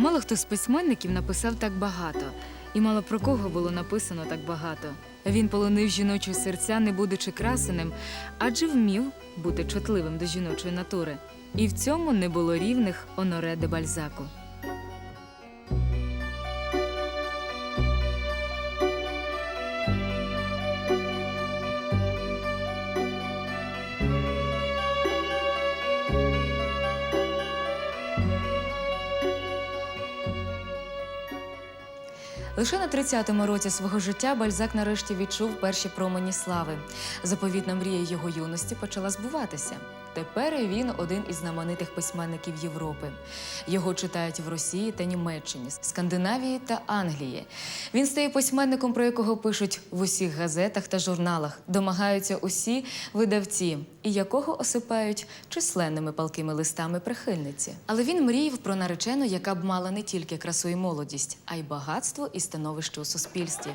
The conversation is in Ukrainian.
Мало хто з письменників написав так багато, і мало про кого було написано так багато. Він полонив жіночі серця, не будучи красеним, адже вмів бути чутливим до жіночої натури. І в цьому не було рівних Оноре де Бальзаку. Лише на 30-му році свого життя Бальзак нарешті відчув перші промені слави. Заповітна мрія його юності почала збуватися. Тепер він один із знаменитих письменників Європи. Його читають в Росії та Німеччині, Скандинавії та Англії. Він стає письменником, про якого пишуть в усіх газетах та журналах, домагаються усі видавці, і якого осипають численними палкими листами прихильниці. Але він мріяв про наречену, яка б мала не тільки красу і молодість, а й багатство і становище у суспільстві.